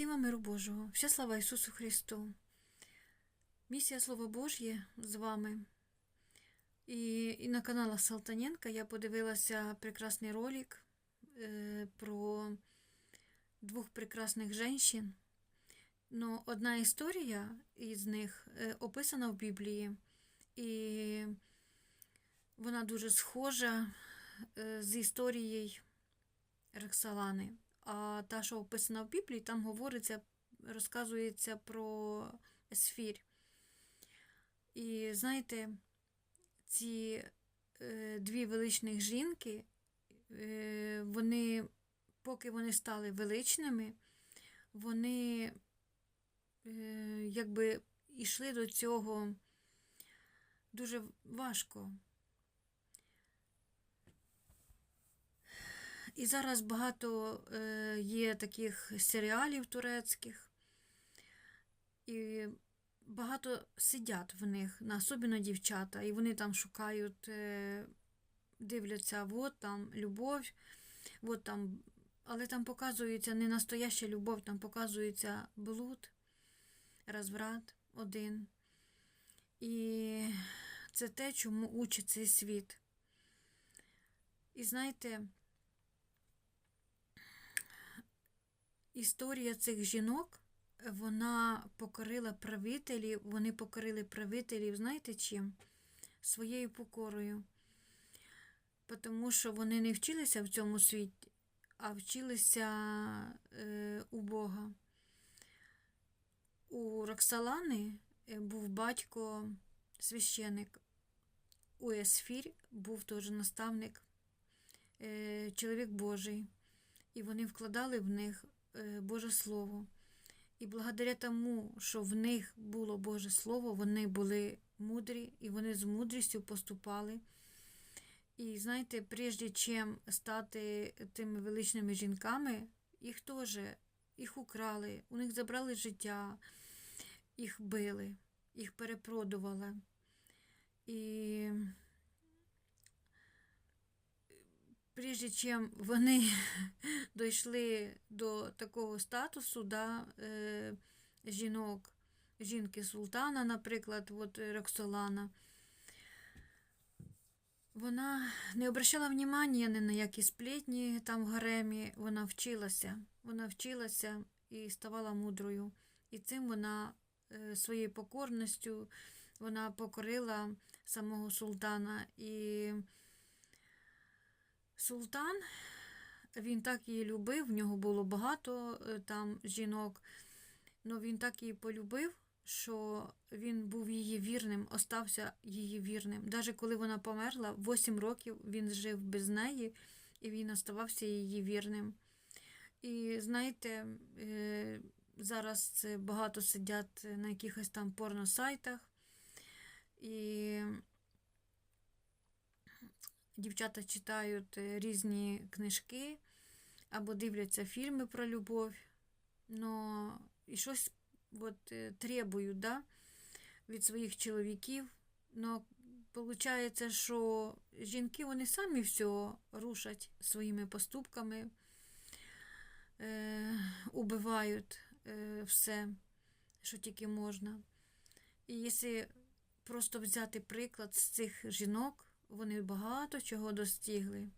Всім миру Божого, вся слава Ісусу Христу. Місія Слово Божє з вами. І, і на каналах Салтаненка я подивилася прекрасний ролик е, про двох прекрасних жінок. Но одна історія із них е, описана в Біблії, і вона дуже схожа е, з історією Роксолани. А та, що описана в Біблії, там говориться, розказується про Есфір. І знаєте, ці е, дві величних жінки, е, вони, поки вони стали величними, вони е, якби йшли до цього дуже важко. І зараз багато е, є таких серіалів турецьких, і багато сидять в них, особливо дівчата, і вони там шукають, е, дивляться, от там любов, от там, але там показується не настояща любов, там показується блуд, розврат один. І це те, чому учить цей світ. І знаєте, історія цих жінок, вона покорила правителів, вони покорили правителів, знаєте чим? Своєю покорою. Тому що вони не вчилися в цьому світі, а вчилися е, у Бога. У Роксалани був батько священик, у Есфір був теж наставник, е, чоловік Божий, і вони вкладали в них Боже Слово. І благодаря тому, що в них було Боже Слово, вони були мудрі і вони з мудрістю поступали. І знаєте, прежде чим стати тими величними жінками, їх теж їх украли, у них забрали життя, їх били, їх перепродували. І прежде чим вони дійшли до такого статусу, да, е, жінок, жінки Султана, наприклад, от Роксолана, вона не обращала внимання ні на які сплетні там в гаремі, вона вчилася, вона вчилася і ставала мудрою. І цим вона е, своєю покорністю вона покорила самого султана. І Султан, він так її любив, в нього було багато е, там жінок, але він так її полюбив, що він був її вірним, остався її вірним. Навіть коли вона померла, 8 років він жив без неї і він оставався її вірним. І знаєте, е, зараз багато сидять на якихось там порносайтах. І дівчата читають е, різні книжки або дивляться фільми про любов, но і щось от, е, требують да, від своїх чоловіків. Но виходить, що жінки вони самі все рушать своїми поступками, е, убивають е, все, що тільки можна. І якщо просто взяти приклад з цих жінок, вони багато чого достигли.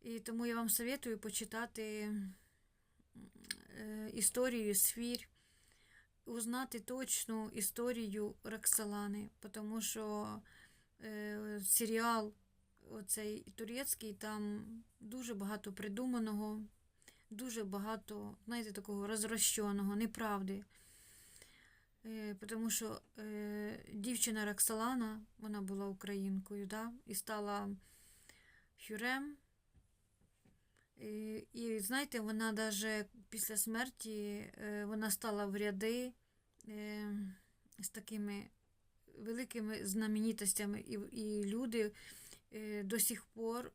І тому я вам советую почитати е, історію Сфір, узнати точну історію Роксолани, тому що е, серіал оцей турецький, там дуже багато придуманого, дуже багато, знаєте, такого розрощеного, неправди. Тому що е, дівчина Роксолана, вона була українкою, да, і стала Хюрем. І, і знаєте, вона навіть після смерті е, вона стала в ряди е, з такими великими знаменитостями, і, і люди е, до сих пор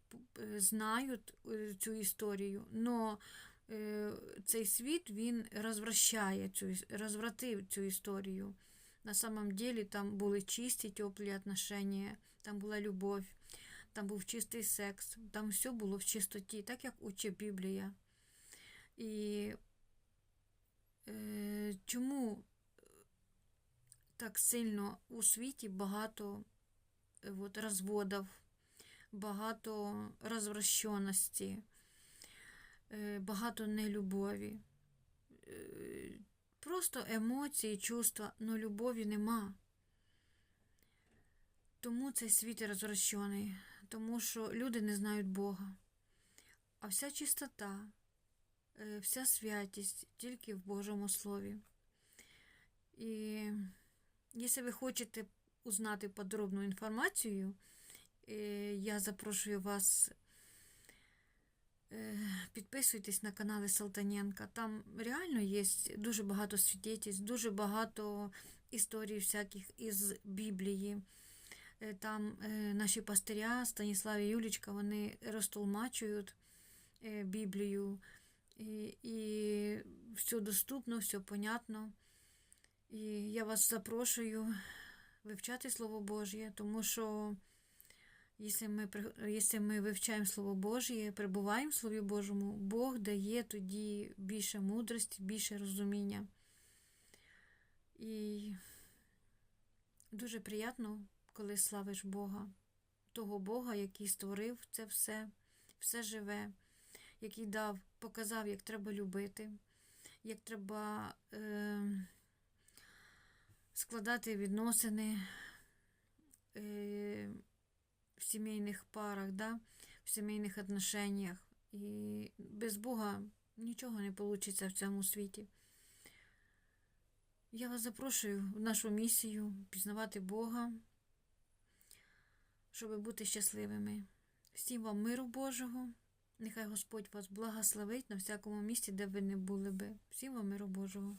знають е, цю історію. Но Е, Е, цей світ він розвращає цю розвратив цю історію. На самом деле там були чисті теплі отношения, там була любов, там був чистий секс, там все було в чистоті, так як уче Біблія. І е, чому так сильно у світі багато е, от, розводів, багато розвращеності? Багато нелюбові. Е, Просто емоції, чувства, але любові нема. Тому цей світ і розвращений, тому що люди не знають Бога. А вся чистота, е, вся святість тільки в Божому Слові. І якщо ви хочете узнати подробну інформацію, е, я запрошую вас е, підписуйтесь на канали Салтаненка. Там реально є дуже багато свідетельств, дуже багато історій всяких із Біблії. Е, Там е, наші пастиря Станіслав і Юлічка, вони розтолмачують е, Біблію. І, і все доступно, все понятно. І я вас запрошую вивчати Слово Божє, тому що якщо ми, якщо ми вивчаємо Слово Божє, перебуваємо в Слові Божому, Бог дає тоді більше мудрості, більше розуміння. І дуже приємно, коли славиш Бога, того Бога, який створив це все, все живе, який дав, показав, як треба любити, як треба е, складати відносини в сімейних парах, да? в сімейних отношеннях. І без Бога нічого не вийде в цьому світі. Я вас запрошую в нашу місію пізнавати Бога, щоб бути щасливими. Всім вам миру Божого. Нехай Господь вас благословить на всякому місці, де ви не були би. Всім вам миру Божого.